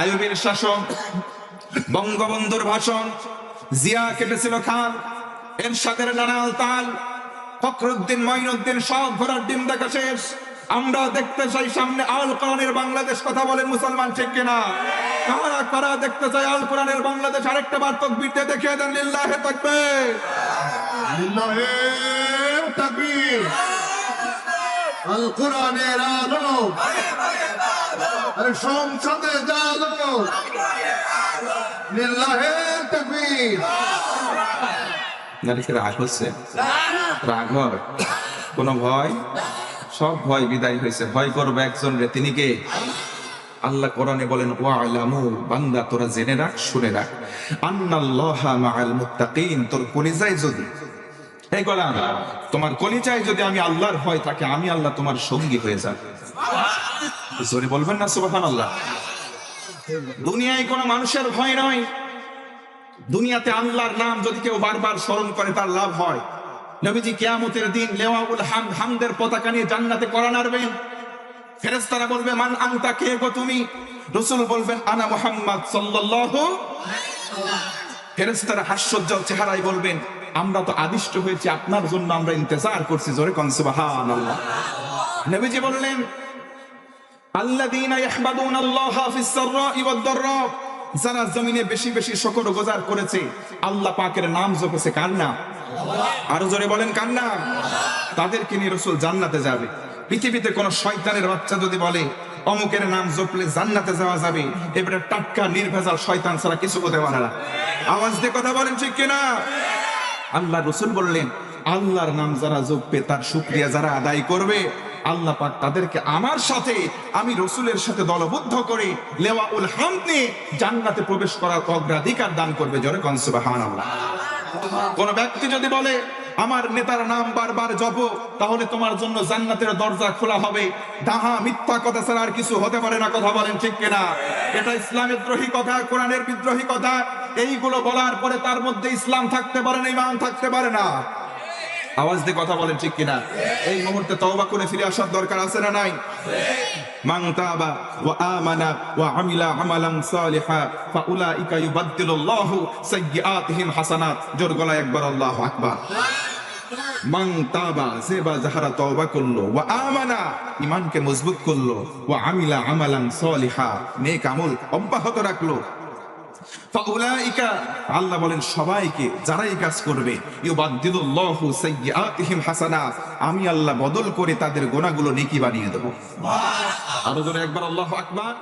আয়ুবের শাসন, বঙ্গবন্ধুর ভাষণ, জিয়া কেটেছিল খাল, এরশাদের নানাল তাল, ফখরুদ্দিন, মঈনুদ্দিন, সব ঘোড়ার ডিম দেখা শেষ। আমরা দেখতে চাই সামনে আল কোরআনের বাংলাদেশ, কথা বলেন মুসলমান ঠিক কিনা? কারা কারা দেখতে চাই আল কোরআনের বাংলাদেশ? আরেকটা বার তকবিরতে দেখিয়ে দেন, লিল্লাহে তাকবীর। লিল্লাহে তাকবীর। আল কোরআনের আলো। আরে সংসদে রাগ হচ্ছে? রাগ হয় কোনো ভয়? সব ভয় বিদায় হয়েছে। ভয় করবে একজন রে, তিনি কে? আল্লাহ কোরআনে বলেন, ওয়ালামু বান্দা, তোরা জেনে রাখ, শুনে রাখ। আন্নাল্লাহা মাআল মুত্তাকিন, তোর কলিজায় যদি এই গোলাম, তোমার কলিজায় যদি আমি আল্লাহর ভয় থাকে, আমি আল্লাহ তোমার সঙ্গী হয়ে যাব। জোরে বলবেন না, সুবহানাল্লাহ। দুনিয়ায় কোনো মানুষের ভয় নয় দুনিয়াতে আল্লাহর নাম যদি কেউ বারবার স্মরণ করে, তার লাভ হয়। নবীজি কিয়ামতের দিন লেওয়াউল হামদ হামদের পতাকা নিয়ে জান্নাতে করা নাড়বেন। ফেরেশতারা বলবে, মান আনতা, কে গো তুমি? রাসূল বলবেন, আনা মুহাম্মদ সাল্লাল্লাহু ফেরেশতারা হাস্যোজ্জ্বল চেহারায় বলবেন, আমরা তো আদিষ্ট হয়েছি, আপনার জন্য আমরা ইন্তজার করছি। জোরে কোন, সুবহানাল্লাহ। নবীজি বললেন যারা জমিনে বেশি বেশি শকর গোজার করেছে, আল্লাহ পাকের নাম জপেছে কার নাম? আরও জোরে বলেন কার নাম? তাদেরকে নিয়ে রসুল জান্নাতে যাবে। পৃথিবীতে কোন শয়তানের বাচ্চা যদি বলে, অমুকের নাম জপলে জান্নাতে যাওয়া যাবে, এবারে টাটকা নির্ভেজাল শয়তান ছাড়া কিছু হতে পারে না। আওয়াজ দিয়ে কথা বলেন ঠিক কিনা? আল্লাহ রসুল বললেন, আল্লাহর নাম যারা জপবে, তার শুক্রিয়া যারা আদায় করবে। আল্লাহ পাক তাদেরকে আমার সাথে, আমি রসুলের সাথে দলবদ্ধ করে লেওয়া উল হামদে জান্নাতে প্রবেশ করার অগ্রাধিকার দান করবে। জোরে কনসুবাহান আল্লাহ কোন ব্যক্তি যদি বলে, আমার নেতার নাম বারবার জপ, তাহলে তোমার জন্য জান্নাতের দরজা খোলা হবে। দাহা মিথ্যা কথা ছাড়া আর কিছু হতে পারে না। কথা বলেন ঠিক কিনা? এটা ইসলামের দ্রোহী কথা, কোরআনের বিদ্রোহী কথা। এইগুলো বলার পরে তার মধ্যে ইসলাম থাকতে পারে না, ইমান থাকতে পারে না। আওয়াজ দিয়ে কথা বলেন, ঠিক কিনা? এই মুহূর্তে তওবা করে ফিরে আসার দরকার আছে না নাই? মান তাবা ওয়া আমানা ওয়া আমিলা আমালান সালিহা, ফাউলাইকা ইউবাদদিলুল্লাহু সাইয়্যাতিহিম হাসানাত। জোর গলায় একবার আল্লাহু আকবার। মান তাবা, যে বা যাহারা তওবা করল, ওয়া আমানা, ঈমানকে মজবুত করল, ওয়া আমিলা আমালান সালিহা, নেক আমল অব্যাহত রাখল। আল্লাহ বলেন, সবাইকে যারা এই কাজ করবে হাসানাত আমি আল্লাহ বদল করে তাদের গোনাগুলো নেকি বানিয়ে দেবো। আরও একবার আল্লাহ আকবার।